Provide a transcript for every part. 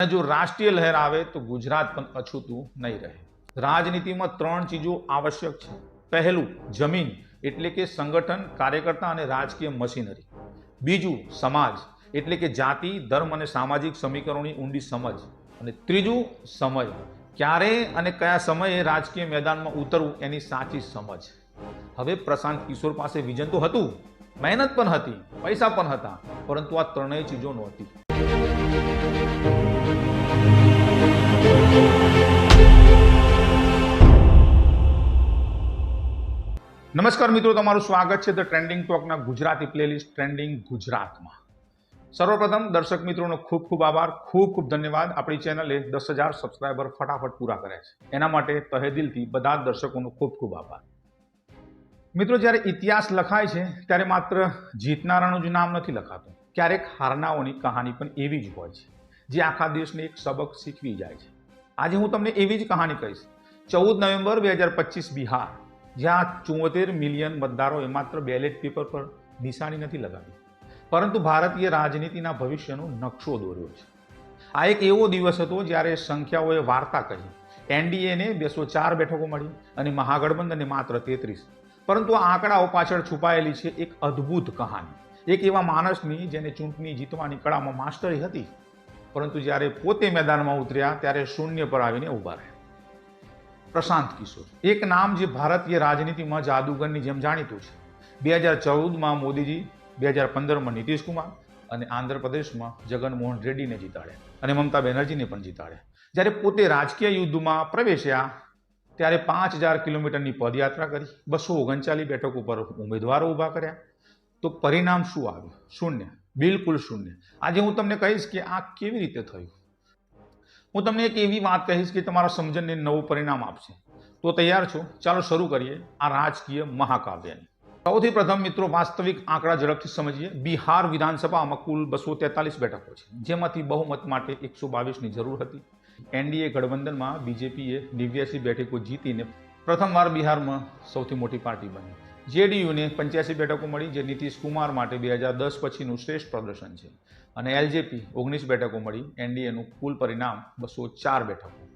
અને જો રાષ્ટ્રીય લહેર આવે તો ગુજરાત પણ અછૂતું નહીં રહે. રાજનીતિમાં ત્રણ ચીજો આવશ્યક છે. પહેલું, જમીન, એટલે કે સંગઠન, કાર્યકર્તા અને રાજકીય મશીનરી. બીજું, સમાજ, એટલે કે જાતિ, ધર્મ અને સામાજિક સમીકરણોની ઊંડી સમજ. અને ત્રીજું, સમય. ક્યારે અને કયા સમયે રાજકીય મેદાનમાં ઉતરવું એની સાચી સમજ. હવે પ્રશાંત કિશોર પાસે વિઝન તો હતું. મહેનત પણ હતી, પૈસા પણ હતા, પરંતુ આ ત્રણેય ચીજો નહોતી. નમસ્કાર મિત્રો, તમારું સ્વાગત છે ધ ટ્રેન્ડિંગ ટોકના ગુજરાતી પ્લેલિસ્ટ ટ્રેન્ડિંગ ગુજરાતમાં. સર્વપ્રથમ દર્શક મિત્રોનો ખૂબ ખૂબ આભાર, ખૂબ ખૂબ ધન્યવાદ. આપણી ચેનલે દસ હજાર સબસ્ક્રાઈબર ફટાફટ પૂરા કર્યા છે. એના માટે તહેદિલથી બધા દર્શકોનો ખૂબ ખૂબ આભાર. મિત્રો, જ્યારે ઇતિહાસ લખાય છે, ત્યારે માત્ર જીતનારાનું જ નામ નથી લખાતું. ક્યારેક હારનાઓની કહાની પણ એવી જ હોય છે, જે આખા દેશને એક સબક શીખવી જાય છે. આજે હું તમને એવી જ કહાની કહીશ. ચૌદ નવેમ્બર બે હજાર પચીસ બિહાર. જ્યાં ચુંવોતેર મિલિયન મતદારોએ માત્ર બેલેટ પેપર પર નિશાની નથી લગાવી. પરંતુ ભારતીય રાજનીતિના ભવિષ્યનો નકશો દોર્યો છે. આ એક એવો દિવસ હતો જ્યારે સંખ્યાઓએ વાર્તા કહી. એનડીએને બેસો ચાર બેઠકો મળી અને મહાગઠબંધનને માત્ર તેત્રીસ. પરંતુ આ આંકડાઓ પાછળ છુપાયેલી છે એક અદ્ભુત કહાની. એક એવા માણસની જેને ચૂંટણી જીતવાની કળામાં માસ્ટરી હતી. પરંતુ જ્યારે પોતે મેદાનમાં ઉતર્યા, ત્યારે શૂન્ય પર આવીને ઊભા રહ્યા. પ્રશાંત કિશોર, એક નામ જે ભારતીય રાજનીતિમાં જાદુગરની જેમ જાણીતું છે. બે હજાર ચૌદમાં મોદીજી, બે હજાર પંદરમાં કુમાર અને આંધ્રપ્રદેશમાં જગનમોહન રેડ્ડીને જીતાડ્યા અને મમતા બેનર્જીને પણ જીતાડ્યા. જ્યારે પોતે રાજકીય યુદ્ધમાં પ્રવેશ્યા, ત્યારે પાંચ હજાર કિલોમીટરની પદયાત્રા કરી, બસો ઓગણચાલીસ બેઠકો પર ઉમેદવારો ઊભા કર્યા. તો પરિણામ શું આવ્યું? શૂન્ય. બિલકુલ શૂન્ય. આજે હું તમને કહીશ કે આ કેવી રીતે થયું? હું તમને એક એવી વાત કહીશ કે તમારા સમજણને નવું પરિણામ આપશે. તો તૈયાર છો? ચાલો શરૂ કરીએ આ રાજકીય મહાકાવ્યની. સૌથી પ્રથમ મિત્રો વાસ્તવિક આંકડા ઝડપથી સમજીએ. બિહાર વિધાનસભામાં કુલ બસો તેતાલીસ બેઠકો છે, જેમાંથી બહુમત માટે એકસો બાવીસની જરૂર હતી. એનડીએ ગઠબંધનમાં બીજેપીએ નેવ્યાસી બેઠકો જીતીને પ્રથમવાર બિહારમાં સૌથી મોટી પાર્ટી બની. જેડીયુને પંચ્યાસી બેઠકો મળી, જે નીતિશ કુમાર માટે બે હજાર દસ પછીનું શ્રેષ્ઠ પ્રદર્શન છે. અને એલજેપી ઓગણીસ બેઠકો મળી, એનડીએનું કુલ પરિણામ બસો ચાર બેઠકો.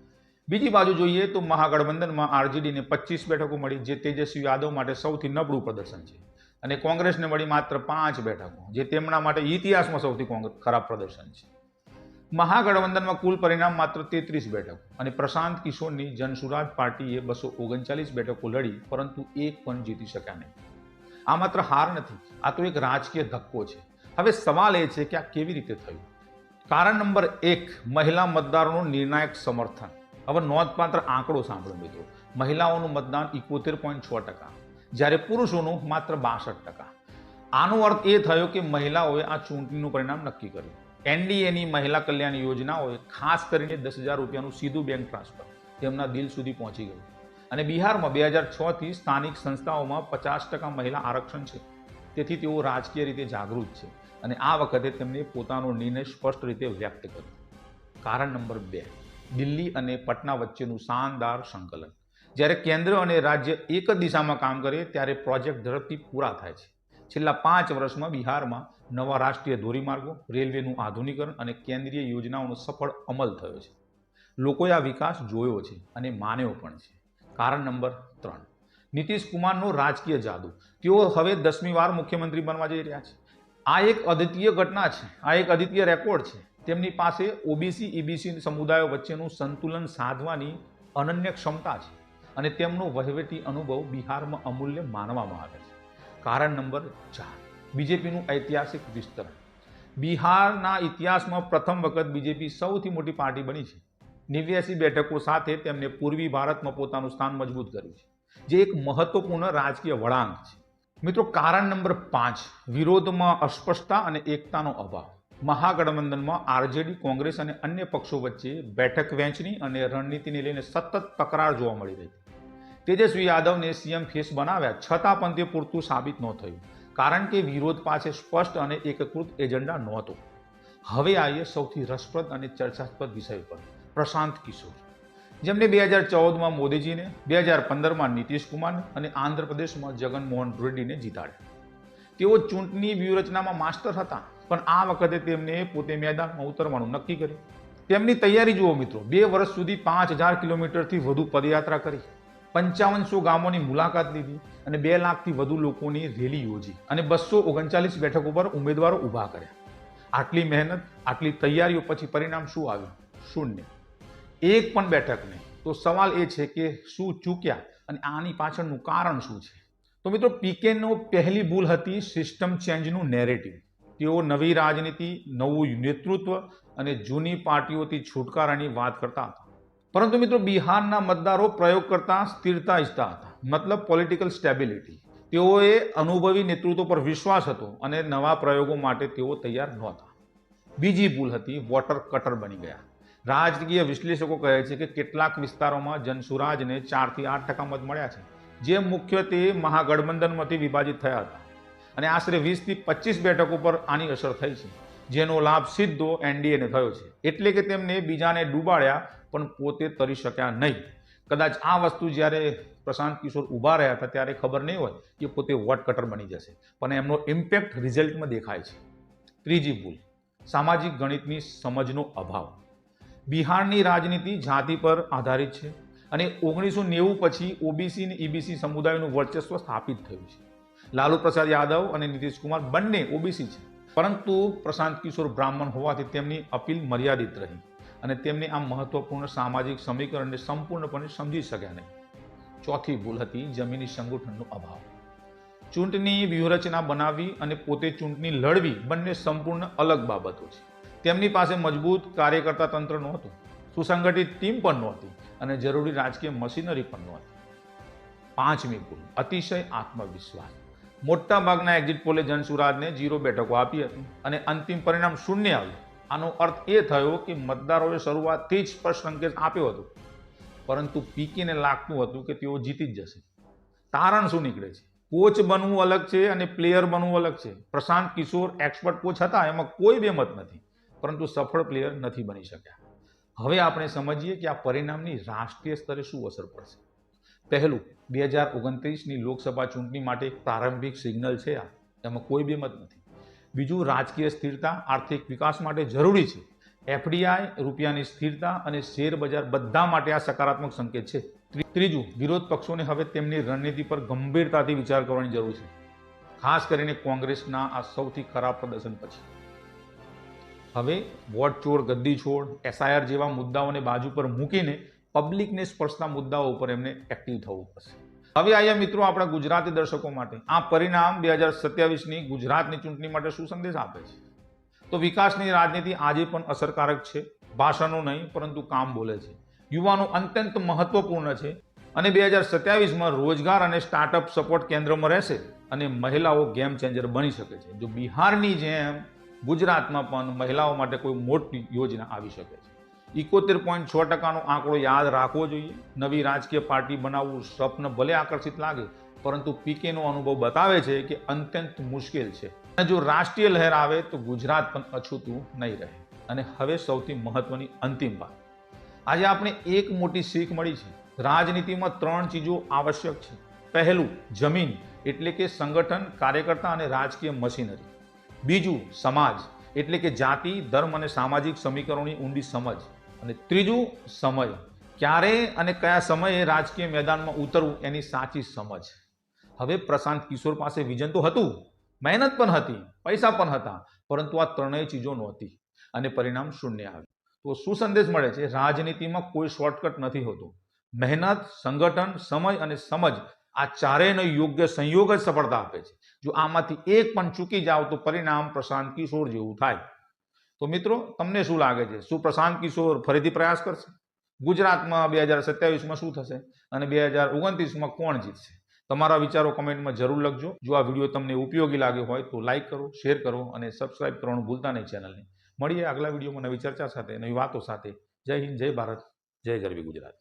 બીજી બાજુ જોઈએ તો મહાગઠબંધનમાં આરજેડીને પચીસ બેઠકો મળી, જે તેજસ્વી યાદવ માટે સૌથી નબળું પ્રદર્શન છે. અને કોંગ્રેસને મળી માત્ર પાંચ બેઠકો, જે તેમના માટે ઇતિહાસમાં સૌથી ખરાબ પ્રદર્શન છે. મહાગઠબંધનમાં કુલ પરિણામ માત્ર તેત્રીસ બેઠક અને પ્રશાંત કિશોરની જનસુરાજ પાર્ટીએ બસો ઓગણચાલીસ બેઠકો લડી, પરંતુ એક પણ જીતી શક્યા નહીં. આ માત્ર હાર નથી, આ તો એક રાજકીય ધક્કો છે. હવે સવાલ એ છે કે આ કેવી રીતે થયું? કારણ નંબર એક, મહિલા મતદારોનું નિર્ણાયક સમર્થન. હવે નોંધપાત્ર આંકડો સાંભળો મિત્રો. મહિલાઓનું મતદાન ઇકોતેર પોઈન્ટ છ ટકા, જ્યારે પુરુષોનું માત્ર બાસઠ ટકા. આનો અર્થ એ થયો કે મહિલાઓએ આ ચૂંટણીનું પરિણામ નક્કી કર્યું. એનડીએની મહિલા કલ્યાણ યોજનાઓએ ખાસ કરીને દસ હજાર રૂપિયાનું સીધું બેંક ટ્રાન્સફર તેમના દિલ સુધી પહોંચી ગયું. અને બિહારમાં બે હજાર છથી સ્થાનિક સંસ્થાઓમાં પચાસ ટકા મહિલા આરક્ષણ છે. તેથી તેઓ રાજકીય રીતે જાગૃત છે અને આ વખતે તેમણે પોતાનો નિર્ણય સ્પષ્ટ રીતે વ્યક્ત કર્યો. કારણ નંબર બે, દિલ્હી અને પટના વચ્ચેનું શાનદાર સંકલન. જ્યારે કેન્દ્ર અને રાજ્ય એક જ દિશામાં કામ કરે, ત્યારે પ્રોજેક્ટ ઝડપથી પૂરા થાય છે. છેલ્લા પાંચ વર્ષમાં બિહારમાં નવા રાષ્ટ્રીય ધોરીમાર્ગો, રેલવેનું આધુનિકરણ અને કેન્દ્રીય યોજનાઓનો સફળ અમલ થયો છે. લોકોએ આ વિકાસ જોયો છે અને માન્યો પણ છે. કારણ નંબર ત્રણ. નીતિશ કુમારનો રાજકીય જાદુ. તેઓ હવે દસમી વાર મુખ્યમંત્રી બનવા જઈ રહ્યા છે. આ એક અદ્વિતીય ઘટના છે. આ એક અદ્વિતીય રેકોર્ડ છે. તેમની પાસે ઓબીસી, ઈબીસી સમુદાયો વચ્ચેનું સંતુલન સાધવાની અનન્ય ક્ષમતા છે અને તેમનો વહીવટી અનુભવ બિહારમાં અમૂલ્ય માનવામાં આવે છે. કારણ નંબર ચાર, બીજેપીનું ઐતિહાસિક વિસ્તરણ. બિહારના ઇતિહાસમાં પ્રથમ વખત બીજેપી સૌથી મોટી પાર્ટી બની છે. નેવ્યાસી બેઠકો સાથે તેમને પૂર્વી ભારતમાં પોતાનું સ્થાન મજબૂત કર્યું છે, જે એક મહત્વપૂર્ણ રાજકીય વળાંક છે. મિત્રો, કારણ નંબર પાંચ, વિરોધમાં અસ્પષ્ટતા અને એકતાનો અભાવ. મહાગઠબંધનમાં આરજેડી, કોંગ્રેસ અને અન્ય પક્ષો વચ્ચે બેઠક વહેંચણી અને રણનીતિને લઈને સતત તકરાર જોવા મળી રહી. તેજસ્વી યાદવને સીએમ ફેસ બનાવ્યા, છતાં પણ તે પૂરતું સાબિત ન થયું. કારણ કે વિરોધ પાસે સ્પષ્ટ અને એકીકૃત એજન્ડા નહોતો. હવે આવીએ સૌથી રસપ્રદ અને ચર્ચાસ્પદ વિષય પર. પ્રશાંત કિશોર. જેમને બે હજાર ચૌદમાં મોદીજીને, બે હજાર પંદરમાં નીતિશ કુમારને અને આંધ્રપ્રદેશમાં જગનમોહન રેડ્ડીને જીતાડ્યા. તેઓ ચૂંટણી વ્યૂહરચનામાં માસ્ટર હતા, પણ આ વખતે તેમને પોતે મેદાનમાં ઉતરવાનું નક્કી કર્યું. તેમની તૈયારી જુઓ મિત્રો, બે વર્ષ સુધી પાંચ હજાર કિલોમીટરથી વધુ પદયાત્રા કરી. પંચાવનસો ગામોની મુલાકાત લીધી અને બે લાખથી વધુ લોકોની રેલી યોજી અને બસો ઓગણચાલીસ બેઠકો પર ઉમેદવારો ઊભા કર્યા. આટલી મહેનત, આટલી તૈયારીઓ પછી પરિણામ શું આવ્યું? શૂન્ય. એક પણ બેઠક નહીં. તો સવાલ એ છે કે શું ચૂક્યા અને આની પાછળનું કારણ શું છે? તો મિત્રો, પીકેનો પહેલી ભૂલ હતી સિસ્ટમ ચેન્જનું નેરેટિવ તેઓ નવી રાજનીતિ, નવું નેતૃત્વ અને જૂની પાર્ટીઓથી છુટકારાની વાત કરતા હતા. પરંતુ મિત્રો બિહારના મતદારો પ્રયોગ કરતા સ્થિરતા ઈચ્છતા હતા. મતલબ પોલિટિકલ સ્ટેબિલિટી તેઓએ અનુભવી નેતૃત્વ પર વિશ્વાસ હતો અને નવા પ્રયોગો માટે તેઓ તૈયાર નહોતા. બીજી ભૂલ હતી, વોટર કટર બની ગયા. રાજકીય વિશ્લેષકો કહે છે કે કેટલાક વિસ્તારોમાં જનસુરાજને ચારથી આઠ ટકા મત મળ્યા છે, જે મુખ્યત્વે મહાગઠબંધનમાંથી વિભાજિત થયા હતા. અને આશરે વીસથી પચીસ બેઠકો પર આની અસર થઈ છે, જેનો લાભ સીધો એનડીએને થયો છે. એટલે કે તેમને બીજાને ડૂબાડ્યા પણ પોતે તરી શક્યા નહીં. કદાચ આ વસ્તુ જ્યારે પ્રશાંત કિશોર ઊભા રહ્યા હતા ત્યારે ખબર નહીં હોય કે પોતે વોટ કટર બની જશે. પણ એમનો ઇમ્પેક્ટ રિઝલ્ટમાં દેખાય છે. ત્રીજી ભૂલ, સામાજિક ગણિતની સમજનો અભાવ. બિહારની રાજનીતિ જાતિ પર આધારિત છે અને ઓગણીસો નેવું પછી ઓબીસી અને ઈબીસી સમુદાયનું વર્ચસ્વ સ્થાપિત થયું છે. લાલુ પ્રસાદ યાદવ અને નીતિશ કુમાર બંને ઓબીસી છે. પરંતુ પ્રશાંત કિશોર બ્રાહ્મણ હોવાથી તેમની અપીલ મર્યાદિત રહી. અને તેમને આ મહત્વપૂર્ણ સામાજિક સમીકરણને સંપૂર્ણપણે સમજી શક્યા નહીં. ચોથી ભૂલ હતી જમીની સંગઠનનો અભાવ. ચૂંટણી વ્યૂહરચના બનાવવી અને પોતે ચૂંટણી લડવી બંને સંપૂર્ણ અલગ બાબતો છે. તેમની પાસે મજબૂત કાર્યકર્તા તંત્ર નહોતું, સુસંગઠિત ટીમ પણ નહોતી અને જરૂરી રાજકીય મશીનરી પણ નહોતી. પાંચમી ભૂલ, અતિશય આત્મવિશ્વાસ. મોટાભાગના એક્ઝિટ પોલે જનસુરાજને જીરો બેઠકો આપી હતી અને અંતિમ પરિણામ શૂન્ય આવ્યું. આનો અર્થ એ થયો કે મતદારોએ શરૂઆતથી જ સ્પષ્ટ સંકેત આપ્યો હતો. પરંતુ પીકીને લાગતું હતું કે તેઓ જીતી જ જશે. તારણ શું નીકળે છે? કોચ બનવું અલગ છે અને પ્લેયર બનવું અલગ છે? પ્રશાંત કિશોર એક્સપર્ટ કોચ હતા, એમાં કોઈ બે મત નથી, પરંતુ સફળ પ્લેયર નથી બની શક્યા. હવે આપણે સમજીએ કે આ પરિણામની રાષ્ટ્રીય સ્તરે શું અસર પડશે. પહેલું, બે હજાર ઓગણત્રીસની લોકસભા ચૂંટણી માટે પ્રારંભિક સિગ્નલ છે આ. એમાં કોઈ બેમત નથી. બીજું રાજકીય સ્થિરતા, આર્થિક વિકાસ માટે જરૂરી છે. એફડીઆઈ રૂપિયાની સ્થિરતા અને શેર બજાર બધા માટે આ સકારાત્મક સંકેત છે. ત્રીજું, વિરોધ પક્ષોને હવે તેમની રણનીતિ પર ગંભીરતાથી વિચાર કરવાની જરૂર છે. ખાસ કરીને કોંગ્રેસના આ સૌથી ખરાબ પ્રદર્શન પછી. હવે વોટ ચોર, ગદ્દી છોડ, એસઆઈઆર જેવા મુદ્દાઓને બાજુ પર મૂકીને પબ્લિકને સ્પર્શતા મુદ્દાઓ ઉપર એમને એક્ટિવ થવું પડશે. હવે આયા મિત્રો આપણા ગુજરાતી દર્શકો માટે. આ પરિણામ બે હજાર સત્યાવીસની ગુજરાતની ચૂંટણી માટે શું સંદેશ આપે છે? તો વિકાસની રાજનીતિ આજે પણ અસરકારક છે. ભાષાનું નહીં, પરંતુ કામ બોલે છે. યુવાનો અત્યંત મહત્વપૂર્ણ છે અને બે હજાર સત્યાવીસમાં રોજગાર અને સ્ટાર્ટઅપ સપોર્ટ કેન્દ્રમાં રહેશે અને મહિલાઓ ગેમ ચેન્જર બની શકે છે. જો બિહારની જેમ ગુજરાતમાં પણ મહિલાઓ માટે કોઈ મોટી યોજના આવી શકે છે. ઇકોતેર પોઈન્ટ છ ટકાનો આંકડો યાદ રાખવો જોઈએ. નવી રાજકીય પાર્ટી બનાવવું સ્વપ્ન ભલે આકર્ષિત લાગે, પરંતુ પીકેનો અનુભવ બતાવે છે કે અત્યંત મુશ્કેલ છે. અને જો રાષ્ટ્રીય લહેર આવે તો ગુજરાત પણ અછૂતું નહીં રહે. અને હવે સૌથી મહત્વની અંતિમ વાત. આજે આપણે એક મોટી શીખ મળી છે. રાજનીતિમાં ત્રણ ચીજો આવશ્યક છે. પહેલું, જમીન, એટલે કે સંગઠન, કાર્યકર્તા અને રાજકીય મશીનરી. બીજું, સમાજ. એટલે કે જાતિ, ધર્મ અને સામાજિક સમીકરણોની ઊંડી સમજ. અને ત્રીજું સમય. ક્યારે અને કયા સમયે રાજકીય મેદાનમાં ઉતરવું એની સાચી સમજ. હવે પ્રશાંત કિશોર પાસે વિઝન તો હતું. મહેનત પણ હતી, પૈસા પણ હતા, પરંતુ આ ત્રણેય ચીજો નહોતી. અને પરિણામ શૂન્ય આવ્યું. તો શું સંદેશ મળે છે? રાજનીતિમાં કોઈ શોર્ટકટ નથી હોતો. મહેનત, સંગઠન, સમય અને સમજ આ ચારેયનો યોગ્ય સંયોગ જ સફળતા આપે છે. જો આમાંથી એક પણ ચૂકી જાઓ તો પરિણામ પ્રશાંત કિશોર જેવું થાય. તો મિત્રો, તમને શું લાગે છે? શું પ્રશાંત કિશોર ફરીથી પ્રયાસ કરશે? ગુજરાતમાં બે હજાર સત્યાવીસમાં શું થશે? અને બે હજાર ઓગણત્રીસમાં કોણ જીતશે? તમારા વિચારો કમેન્ટમાં જરૂર લખજો. જો આ વીડિયો તમને ઉપયોગી લાગ્યો હોય તો લાઇક કરો, શેર કરો અને સબસ્ક્રાઇબ કરવાનું ભૂલતા નહીં ચેનલને. મળીએ આગલા વિડીયોમાં નવી ચર્ચા સાથે, નવી વાતો સાથે. જય હિન્દ, જય ભારત, જય ગરવી ગુજરાત.